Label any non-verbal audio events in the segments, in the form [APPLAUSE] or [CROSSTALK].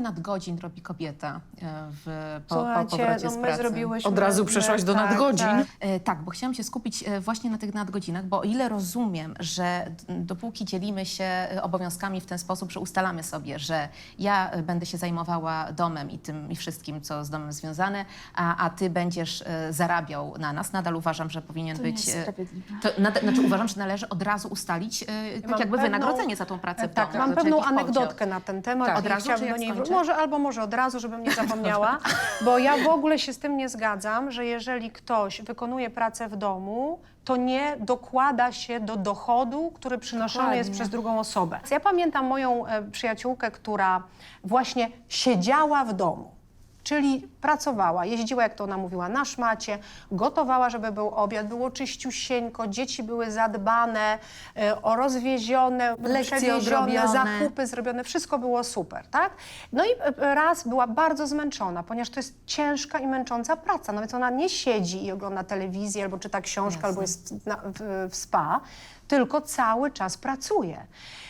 ile nadgodzin robi kobieta e, w, po, po Słuchajcie, powrocie no z my pracy? zrobiłyśmy... Od razu przeszłaś do tak, nadgodzin. Tak. E, Tak, bo chciałam się skupić e, właśnie na tych nadgodzinach, bo o ile rozumiem, że d- dopóki dzielimy się e, obowiązkami w ten sposób, że ustalamy sobie, że ja e, będę się zajmowała domem i tym i wszystkim, co z domem związane, a, a ty będziesz e, zarabiał na nas, nadal uważam, że powinien To nie być... jest e, sprawiedliwe. To, nade, znaczy uważam, że należy od razu ustalić e, tak mam jakby pewną- wynagrodzenie za tą pracę w Tak, domu. mam znaczy pewną jakiś podział. anegdotkę na ten temat. Tak. i Od razu, chciałabym do niej może Albo może od razu, żebym nie zapomniała, [LAUGHS] bo ja w ogóle się z tym nie zgadzam, że jeżeli ktoś wykonuje pracę w domu, to nie dokłada się do dochodu, który przynoszony jest Dokładnie. przez drugą osobę. Ja pamiętam moją e, przyjaciółkę, która właśnie siedziała w domu. Czyli pracowała, jeździła, jak to ona mówiła, na szmacie, gotowała, żeby był obiad, było czyściusieńko, dzieci były zadbane, e, o rozwiezione, Lekcje przewiezione, odrobione. zakupy zrobione, wszystko było super, tak? No i e, raz była bardzo zmęczona, ponieważ to jest ciężka i męcząca praca, no więc ona nie siedzi i ogląda telewizję, albo czyta książkę, albo jest na, w, w spa, tylko cały czas pracuje.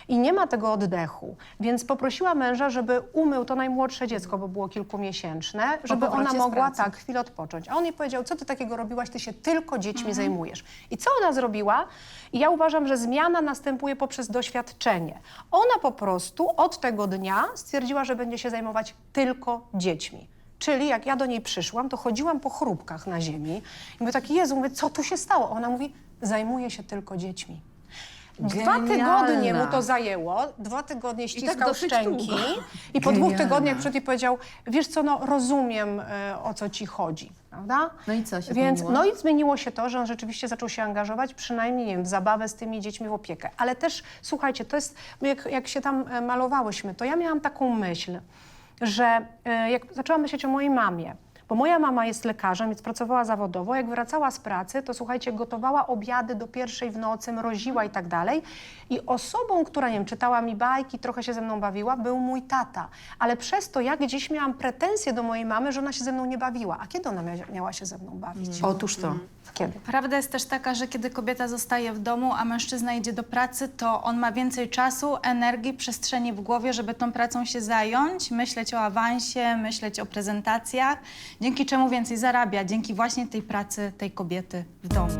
I nie ma tego oddechu, więc poprosiła męża, żeby umył to najmłodsze dziecko, bo było kilkumiesięczne, żeby ona mogła tak chwilę odpocząć. A on jej powiedział, co ty takiego robiłaś, ty się tylko dziećmi Mhm. zajmujesz. I co ona zrobiła? I ja uważam, że zmiana następuje poprzez doświadczenie. Ona po prostu od tego dnia stwierdziła, że będzie się zajmować tylko dziećmi. Czyli jak ja do niej przyszłam, to chodziłam po chrupkach na ziemi i mówię taki, Jezu, mówię, co tu się stało? Ona mówi, zajmuję się tylko dziećmi. Dwa Genialna. tygodnie mu to zajęło, dwa tygodnie ściskał dosyć szczęki długo. i po dwóch Genialna. tygodniach przyszedł i powiedział, wiesz co, no rozumiem e, o co ci chodzi, prawda? No i co się Więc, zmieniło? No i zmieniło się to, że on rzeczywiście zaczął się angażować, przynajmniej nie wiem, w zabawę z tymi dziećmi w opiekę. Ale też, słuchajcie, to jest, jak, jak się tam e, malowałyśmy, to ja miałam taką myśl, że e, jak zaczęłam myśleć o mojej mamie, bo moja mama jest lekarzem, więc pracowała zawodowo. Jak wracała z pracy, to słuchajcie, gotowała obiady do pierwszej w nocy, mroziła i tak dalej. I osobą, która, nie wiem, czytała mi bajki, trochę się ze mną bawiła, był mój tata. Ale przez to ja gdzieś miałam pretensje do mojej mamy, że ona się ze mną nie bawiła. A kiedy ona mia- miała się ze mną bawić? Otóż to. Kiedy? Prawda jest też taka, że kiedy kobieta zostaje w domu, a mężczyzna idzie do pracy, to on ma więcej czasu, energii, przestrzeni w głowie, żeby tą pracą się zająć, myśleć o awansie, myśleć o prezentacjach, dzięki czemu więcej zarabia, dzięki właśnie tej pracy tej kobiety w domu.